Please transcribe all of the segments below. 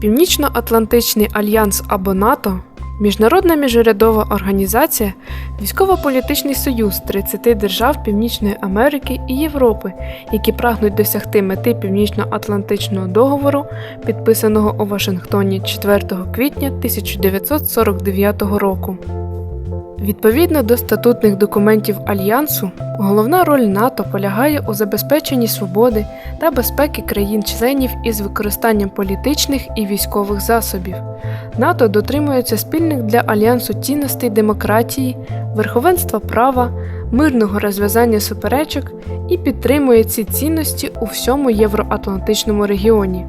Північно-Атлантичний альянс або НАТО міжнародна міжурядова організація, військово-політичний союз 30 держав Північної Америки і Європи, які прагнуть досягти мети Північно-Атлантичного договору, підписаного у Вашингтоні 4 квітня 1949 року. Відповідно до статутних документів Альянсу, головна роль НАТО полягає у забезпеченні свободи та безпеки країн-членів із використанням політичних і військових засобів. НАТО дотримується спільних для альянсу цінностей демократії, верховенства права, мирного розв'язання суперечок і підтримує ці цінності у всьому євроатлантичному регіоні.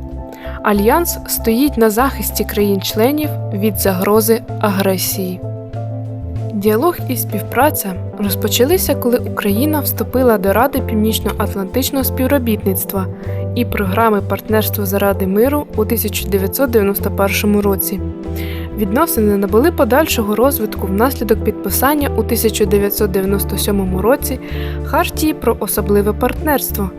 Альянс стоїть на захисті країн-членів від загрози агресії. Діалог і співпраця розпочалися, коли Україна вступила до Ради Північно-Атлантичного співробітництва і програми партнерства заради миру у 1991 році. Відносини набули подальшого розвитку внаслідок підписання у 1997 році Хартії про особливе партнерство,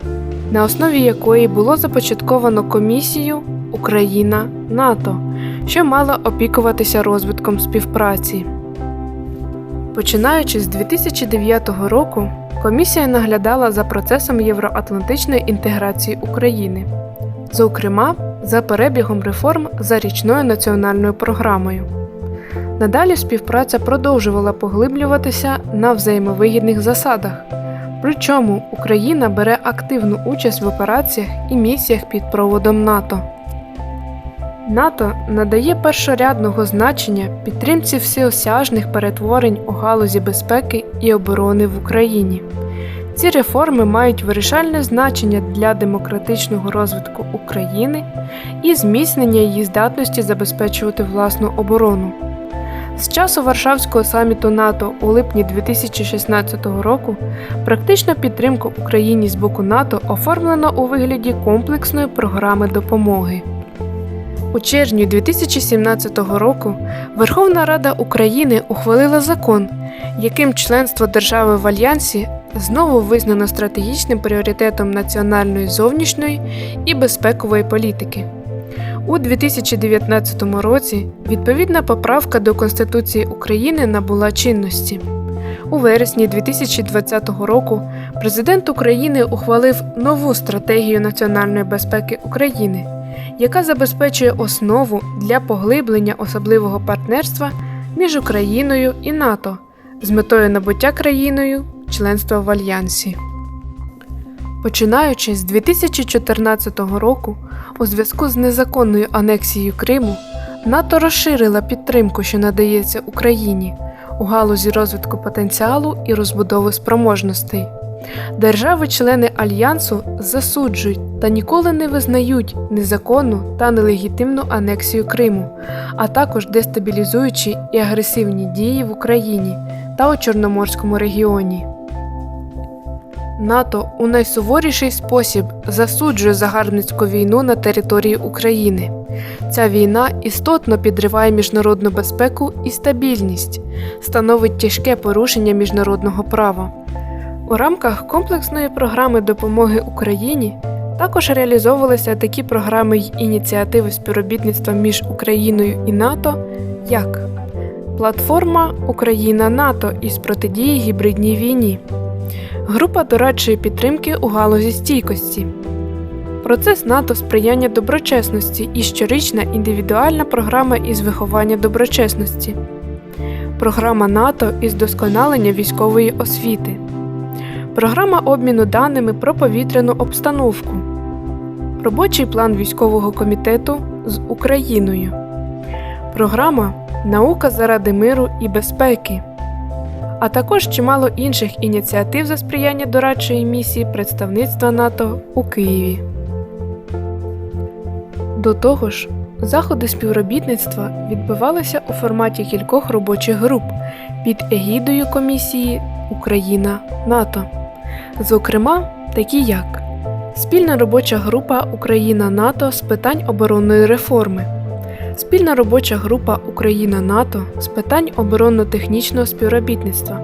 на основі якої було започатковано комісію Україна НАТО, що мала опікуватися розвитком співпраці. Починаючи з 2009 року, комісія наглядала за процесом євроатлантичної інтеграції України, зокрема за перебігом реформ за річною національною програмою. Надалі співпраця продовжувала поглиблюватися на взаємовигідних засадах, причому Україна бере активну участь в операціях і місіях під проводом НАТО. НАТО надає першорядного значення підтримці всеосяжних перетворень у галузі безпеки і оборони в Україні. Ці реформи мають вирішальне значення для демократичного розвитку України і зміцнення її здатності забезпечувати власну оборону. З часу Варшавського саміту НАТО у липні 2016 року практичну підтримку Україні з боку НАТО оформлено у вигляді комплексної програми допомоги. У червні 2017 року Верховна Рада України ухвалила закон, яким членство держави в Альянсі знову визнано стратегічним пріоритетом національної зовнішньої і безпекової політики. У 2019 році відповідна поправка до Конституції України набула чинності. У вересні 2020 року президент України ухвалив нову стратегію національної безпеки України яка забезпечує основу для поглиблення особливого партнерства між Україною і НАТО з метою набуття країною членства в Альянсі. Починаючи з 2014 року, у зв'язку з незаконною анексією Криму, НАТО розширила підтримку, що надається Україні у галузі розвитку потенціалу і розбудови спроможностей. Держави-члени альянсу засуджують та ніколи не визнають незаконну та нелегітимну анексію Криму, а також дестабілізуючі і агресивні дії в Україні та у Чорноморському регіоні. НАТО у найсуворіший спосіб засуджує загарбницьку війну на території України. Ця війна істотно підриває міжнародну безпеку і стабільність, становить тяжке порушення міжнародного права. У рамках комплексної програми допомоги Україні також реалізовувалися такі програми й ініціативи співробітництва між Україною і НАТО, як Платформа Україна НАТО із протидії гібридній війні, Група дорадчої підтримки у галузі стійкості, Процес НАТО сприяння доброчесності і щорічна індивідуальна програма із виховання доброчесності, Програма НАТО із досконалення військової освіти. Програма обміну даними про повітряну обстановку, робочий план військового комітету з Україною, програма Наука заради миру і безпеки, а також чимало інших ініціатив за сприяння дорадчої місії представництва НАТО у Києві. До того ж, заходи співробітництва відбувалися у форматі кількох робочих груп під егідою комісії Україна НАТО зокрема, такі як Спільна робоча група Україна НАТО з питань оборонної реформи, Спільна робоча група Україна НАТО з питань оборонно-технічного співробітництва,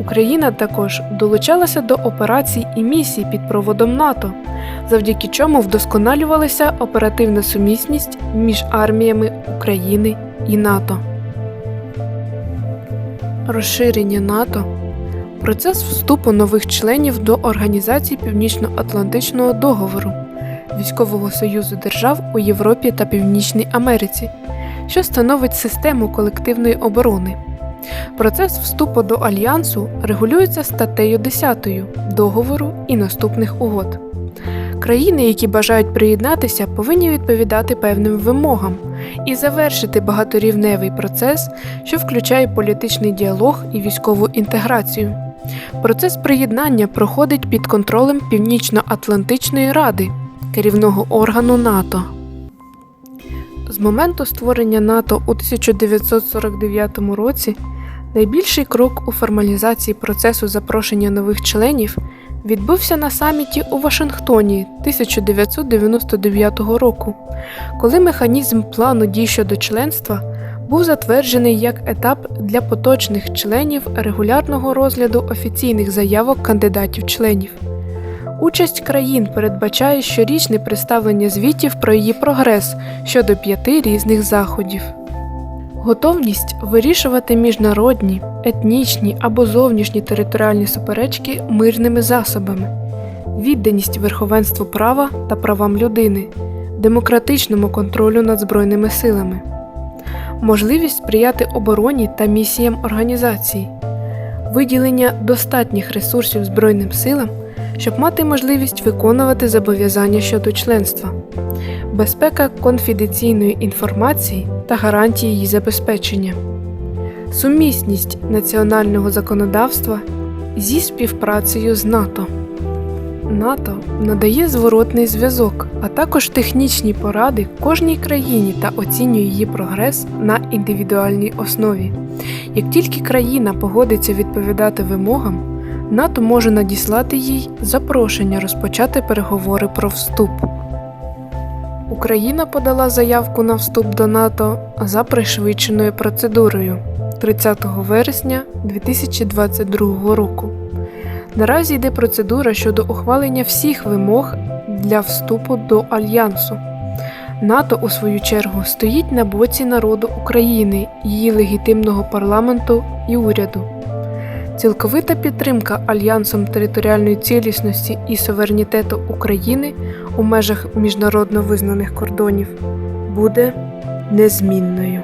Україна також долучалася до операцій і місій під проводом НАТО, завдяки чому вдосконалювалася оперативна сумісність між арміями України і НАТО. Розширення НАТО процес вступу нових членів до Організації Північно-Атлантичного договору, військового союзу держав у Європі та Північній Америці, що становить систему колективної оборони. Процес вступу до альянсу регулюється статтею 10 договору і наступних угод. Країни, які бажають приєднатися, повинні відповідати певним вимогам і завершити багаторівневий процес, що включає політичний діалог і військову інтеграцію. Процес приєднання проходить під контролем Північно-Атлантичної ради, керівного органу НАТО. З моменту створення НАТО у 1949 році найбільший крок у формалізації процесу запрошення нових членів відбувся на саміті у Вашингтоні 1999 року, коли механізм плану дій щодо членства був затверджений як етап для поточних членів регулярного розгляду офіційних заявок кандидатів-членів. Участь країн передбачає щорічне представлення звітів про її прогрес щодо п'яти різних заходів. Готовність вирішувати міжнародні, етнічні або зовнішні територіальні суперечки мирними засобами, відданість верховенству права та правам людини, демократичному контролю над збройними силами, можливість сприяти обороні та місіям організації, виділення достатніх ресурсів Збройним силам, щоб мати можливість виконувати зобов'язання щодо членства, безпека конфіденційної інформації та гарантії її забезпечення, сумісність національного законодавства зі співпрацею з НАТО. НАТО надає зворотний зв'язок, а також технічні поради кожній країні та оцінює її прогрес на індивідуальній основі. Як тільки країна погодиться відповідати вимогам, НАТО може надіслати їй запрошення розпочати переговори про вступ. Україна подала заявку на вступ до НАТО за пришвидшеною процедурою 30 вересня 2022 року. Наразі йде процедура щодо ухвалення всіх вимог для вступу до альянсу. НАТО, у свою чергу, стоїть на боці народу України, її легітимного парламенту і уряду. Цілковита підтримка альянсом територіальної цілісності і суверенітету України у межах міжнародно визнаних кордонів буде незмінною.